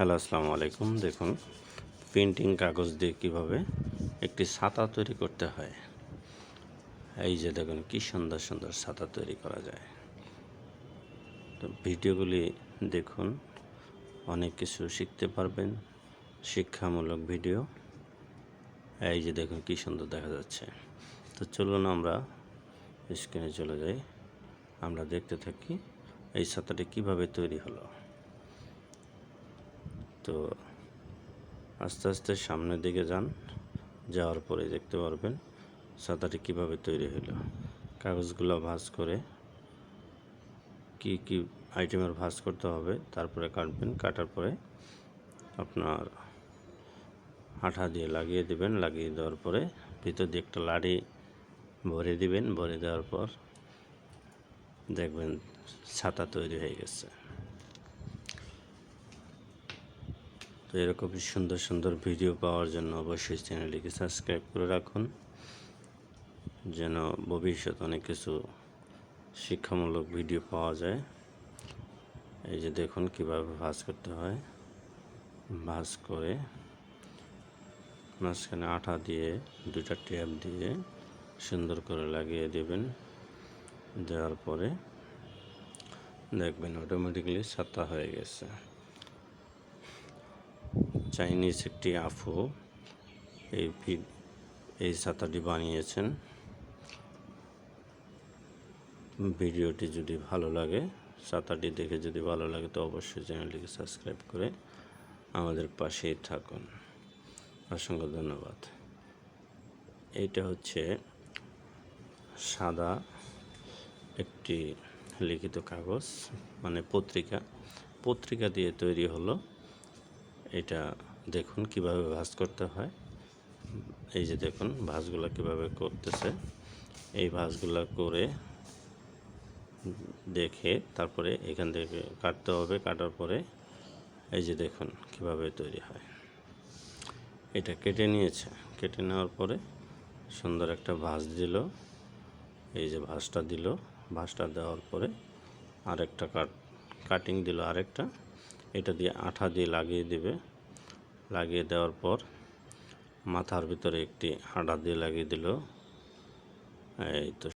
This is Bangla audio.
হ্যালো, আসসালামু আলাইকুম। দেখুন প্রিন্টিং কাগজ দিয়ে কীভাবে একটি ছাতা তৈরি করতে হয়। এই যে দেখুন, কী সুন্দর সুন্দর ছাতা তৈরি করা যায়। তো ভিডিওগুলি দেখুন, অনেক কিছু শিখতে পারবেন। শিক্ষামূলক ভিডিও। এই যে দেখুন, কী সুন্দর দেখা যাচ্ছে। তো চলুন আমরা স্ক্রিনে চলে যাই। আমরা দেখতে থাকি, এই ছাতাটি কীভাবে তৈরি হলো। তো আস্তে আস্তে সামনের দিকে যান, যাওয়ার পরে দেখতে পারবেন ছাতাটি কীভাবে তৈরি হলো। কাগজগুলো ভাঁজ করে কি কি আইটেমের ভাঁজ করতে হবে তারপরে কাটবেন, কাটার পরে আপনার আঠা দিয়ে লাগিয়ে দেবেন, লাগিয়ে দেওয়ার পরে ভিতর দিয়ে একটা লাড়ি ভরে দিবেন, ভরে দেওয়ার পর দেখবেন ছাতা তৈরি হয়ে গেছে। তো এরকম সুন্দর সুন্দর ভিডিও পাওয়ার জন্য অবশ্যই চ্যানেলটিকে সাবস্ক্রাইব করে রাখুন। যেন ভবিষ্যৎ অনেক কিছু শিক্ষামূলক ভিডিও পাওয়া যায়। এই যে দেখুন কীভাবে ভাঁজ করতে হয়। ভাঁজ করে মাঝখানে আঠা দিয়ে দুটা ট্যাপ দিয়ে সুন্দর করে লাগিয়ে দেবেন। দেওয়ার পরে দেখবেন অটোমেটিক্যালি ছাতা হয়ে গেছে। চাইনিজ একটি আফু, এই এই ছাতাটি বানিয়েছেন। ভিডিওটি যদি ভালো লাগে, ছাতাটি দেখে যদি ভালো লাগে, তো অবশ্যই চ্যানেলটিকে সাবস্ক্রাইব করে আমাদের পাশেই থাকুন। অসংখ্য ধন্যবাদ। এইটা হচ্ছে সাদা একটি লিখিত কাগজ মানে পত্রিকা। পত্রিকা দিয়ে তৈরি হলো এটা দেখুন কীভাবে ভাঁজ করতে হয়। এই যে দেখুন ভাঁজগুলো কীভাবে করতেছে। এই ভাঁজগুলো করে দেখে তারপরে এখান থেকে কাটতে হবে। কাটার পরে এই যে দেখুন কীভাবে তৈরি হয়। এটা কেটে নিয়েছে। কেটে নেওয়ার পরে সুন্দর একটা ভাঁজ দিল। এই যে ভাঁজটা দিল। ভাঁজটা দেওয়ার পরে আরেকটা কাট, কাটিং দিল আরেকটা। এটা দিয়ে আঠা দিয়ে লাগিয়ে দিবে। লাগিয়ে দেওয়ার পর মাথার ভিতরে একটি হাঁটা দিয়ে লাগিয়ে দিল। এই তো